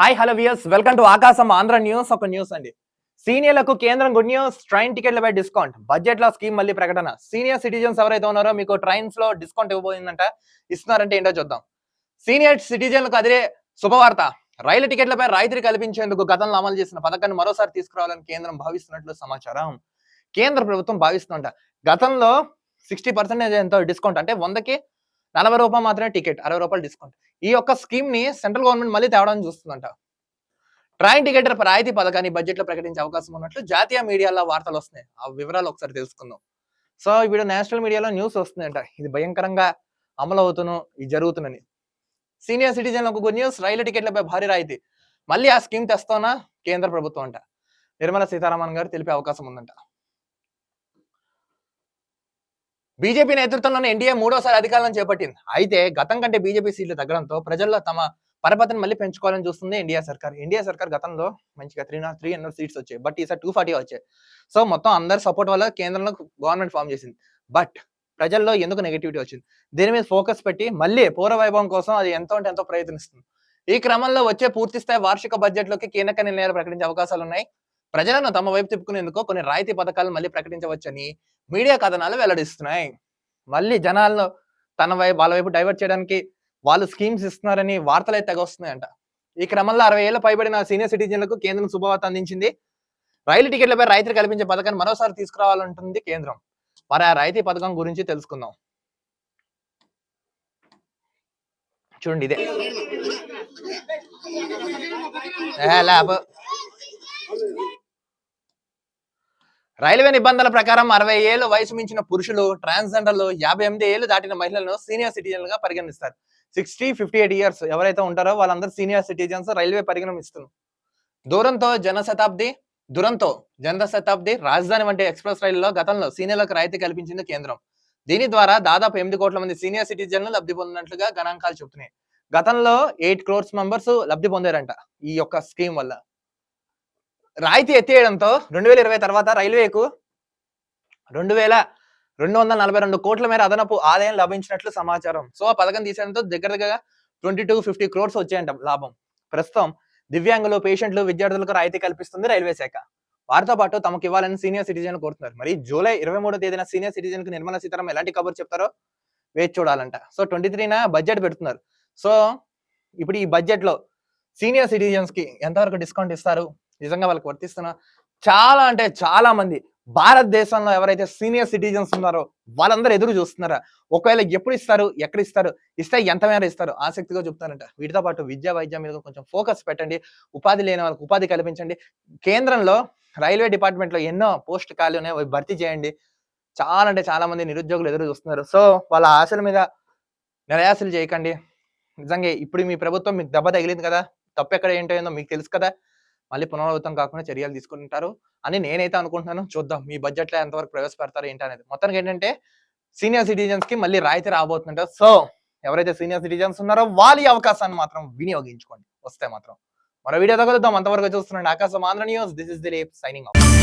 Hi hello viewers welcome to Aakasam Andhra news ఒక news అండి. సీనియర్లకు కేంద్రం గుడ్ న్యూస్ ట్రైన్ టికెట్లపై డిస్కౌంట్ బడ్జెట్లో స్కీమ్ మళ్ళీ ప్రకటన. సీనియర్ సిటిజన్స్ ఎవరైతే ఉన్నారో మీకు ట్రైన్స్లో డిస్కౌంట్ ఇవ్వబోయిందంట ఇస్తున్నారంటే ఏంటో చూద్దాం. సీనియర్ సిటిజన్లకు అదే శుభవార్త. రైలు టికెట్లపై రాయితీ కల్పించేందుకు గతంలో అమలు చేసిన పథకాన్ని మరోసారి తీసుకురావాలని కేంద్రం భావిస్తున్నట్లు సమాచారం. కేంద్ర ప్రభుత్వం భావిస్తుందంట. గతంలో సిక్స్టీ పర్సెంటేజ్ ఎంతో డిస్కౌంట్ అంటే వందకి నలభై రూపాయలు మాత్రమే టికెట్ అరవై రూపాయలు డిస్కౌంట్ ఈ యొక్క స్కీమ్ని సెంట్రల్ గవర్నమెంట్ మళ్ళీ తేవడానికి చూస్తుందంట. ట్రైన్ టికెట్ రాయితీ పథకాన్ని బడ్జెట్లో ప్రకటించే అవకాశం ఉన్నట్లు జాతీయ మీడియాలో వార్తలు వస్తున్నాయి. ఆ వివరాలు ఒకసారి తెలుసుకుందాం. సో ఇప్పుడు నేషనల్ మీడియాలో న్యూస్ వస్తుందంట. ఇది భయంకరంగా అమలు అవుతును ఇది జరుగుతుందని. సీనియర్ సిటిజన్లకు గుడ్ న్యూస్ రైలు టికెట్లపై భారీ రాయితీ. మళ్ళీ ఆ స్కీమ్ తెస్తానా కేంద్ర ప్రభుత్వం అంట. నిర్మలా సీతారామన్ గారు తెలిపే అవకాశం ఉందంట. బీజేపీ నేతృత్వంలోని ఎన్డీఏ మూడోసారి అధికారం చేపట్టింది. అయితే గతం కంటే బీజేపీ సీట్లు తగ్గడంతో ప్రజల్లో తమ పరపతిని మళ్ళీ పెంచుకోవాలని చూస్తుంది ఇండియా సర్కార్. ఇండియా సర్కార్ గతంలో మంచిగా త్రీ నాట్ త్రీ ఎన్నో సీట్స్ వచ్చాయి. బట్ ఈసారి టూ ఫార్టీ వచ్చాయి. సో మొత్తం అందరి సపోర్ట్ వల్ల కేంద్రంలో గవర్నమెంట్ ఫామ్ చేసింది. బట్ ప్రజల్లో ఎందుకు నెగిటివిటీ వచ్చింది? దీని మీద ఫోకస్ పెట్టి మళ్ళీ పూర్వ వైభవం కోసం అది ఎంతో అంటే ఎంతో ప్రయత్నిస్తుంది. ఈ క్రమంలో వచ్చే పూర్తి స్థాయి వార్షిక బడ్జెట్లోకి కీలక నిర్ణయాలు ప్రకటించే అవకాశాలు ఉన్నాయి. ప్రజలను తమ వైపు తిప్పుకునేందుకు కొన్ని రాయితీ పథకాలు మళ్ళీ ప్రకటించవచ్చని మీడియా కథనాలు వెల్లడిస్తున్నాయి. మళ్ళీ జనాలను తన వైపు వాళ్ళ వైపు డైవర్ట్ చేయడానికి వాళ్ళు స్కీమ్స్ ఇస్తున్నారని వార్తలు అయితే వస్తున్నాయంట ఈ క్రమంలో అరవై ఏళ్ళ పైబడిన సీనియర్ సిటిజన్లకు కేంద్రం శుభవార్త అందించింది. రైలు టికెట్లపై రైతులు కల్పించే పథకాన్ని మరోసారి తీసుకురావాలంటుంది కేంద్రం. మరి ఆ రైతీ పథకం గురించి తెలుసుకుందాం. చూడండి ఇదే. రైల్వే నిబంధనల ప్రకారం అరవై ఏళ్ళు వయసు మించిన పురుషులు ట్రాన్స్జెండర్లు యాభై ఎనిమిది ఏళ్ళు దాటిన మహిళలను సీనియర్ సిటిజన్లుగా పరిగణిస్తారు. సిక్స్టీ ఫిఫ్టీ ఎయిట్ ఇయర్స్ ఎవరైతే ఉంటారో వాళ్ళందరూ సీనియర్ సిటిజన్స్ రైల్వే పరిగణిస్తున్నారు దూరంతో దూరంతో జనశతాబ్ది దురంతో జనత శతాబ్ది రాజధాని వంటి ఎక్స్ప్రెస్ రైల్లో గతంలో సీనియర్లకు రాయితీ కల్పించింది కేంద్రం. దీని ద్వారా దాదాపు ఎనిమిది కోట్ల మంది సీనియర్ సిటిజన్లు లబ్ధి పొందినట్లుగా గణాంకాలు చెబుతున్నాయి. గతంలో ఎయిట్ క్రోర్స్ మెంబర్స్ లబ్ధి పొందారంట ఈ యొక్క స్కీమ్ వల్ల. రాయితీ ఎత్తేయడంతో రెండు వేల ఇరవై తర్వాత రైల్వేకు రెండు వేల రెండు వందల నలభై రెండు కోట్ల మేర అదనపు ఆదాయం లభించినట్లు సమాచారం. సో ఆ పథకం తీసేయడంతో దగ్గర దగ్గర ట్వంటీ టు ఫిఫ్టీ క్రోర్స్ వచ్చాయంట లాభం. ప్రస్తుతం దివ్యాంగులు పేషెంట్లు విద్యార్థులకు రాయితీ కల్పిస్తుంది రైల్వే శాఖ. వారితో పాటు తమకు ఇవ్వాలని సీనియర్ సిటిజన్ కోరుతున్నారు. మరి జూలై ఇరవై మూడో తేదీన సీనియర్ సిటిజన్కు నిర్మలా సీతారామన్ ఎలాంటి కబుర్ చెప్తారో వేచి చూడాలంట. సో ట్వంటీ త్రీన బడ్జెట్ పెడుతున్నారు. సో ఇప్పుడు ఈ బడ్జెట్లో సీనియర్ సిటిజన్స్కి ఎంతవరకు డిస్కౌంట్ ఇస్తారు? నిజంగా వాళ్ళకి వర్తిస్తున్నా చాలా అంటే చాలా మంది భారతదేశంలో ఎవరైతే సీనియర్ సిటిజన్స్ ఉన్నారో వాళ్ళందరూ ఎదురు చూస్తున్నారా? ఒకవేళ ఎప్పుడు ఇస్తారు? ఎక్కడ ఇస్తారు? ఇస్తే ఎంత మేర ఇస్తారు? ఆసక్తిగా చెప్తారంట. వీటితో పాటు విద్యా వైద్యం మీద కొంచెం ఫోకస్ పెట్టండి. ఉపాధి లేని వాళ్ళకి ఉపాధి కల్పించండి. కేంద్రంలో రైల్వే డిపార్ట్మెంట్లో ఎన్నో పోస్ట్ ఖాళీ ఉన్నాయి. భర్తీ చేయండి. చాలా అంటే చాలా మంది నిరుద్యోగులు ఎదురు చూస్తున్నారు. సో వాళ్ళ ఆశల మీద నిరాశలు చేయకండి. నిజంగా ఇప్పుడు మీ ప్రభుత్వం మీకు దెబ్బ తగిలింది కదా? తప్పు ఎక్కడ ఏంటో ఏందో మీకు తెలుసు కదా? మళ్ళీ పునరావృతం కాకుండా చర్యలు తీసుకుంటారు అని నేనైతే అనుకుంటున్నాను. చూద్దాం మీ బడ్జెట్లో ఎంతవరకు ప్రవేశపెడతారు ఏంటి అనేది. మొత్తానికి ఏంటంటే సీనియర్ సిటిజన్స్కి మళ్ళీ రాయితీ రాబోతుంటారు. సో ఎవరైతే సీనియర్ సిటిజన్స్ ఉన్నారో వాళ్ళ అవకాశాన్ని మాత్రం వినియోగించుకోండి. వస్తే మాత్రం. మరో వీడియో కలుద్దాం. అంతవరకు చూస్తున్నాండి Aakasam Andhra news. This is Dileep signing off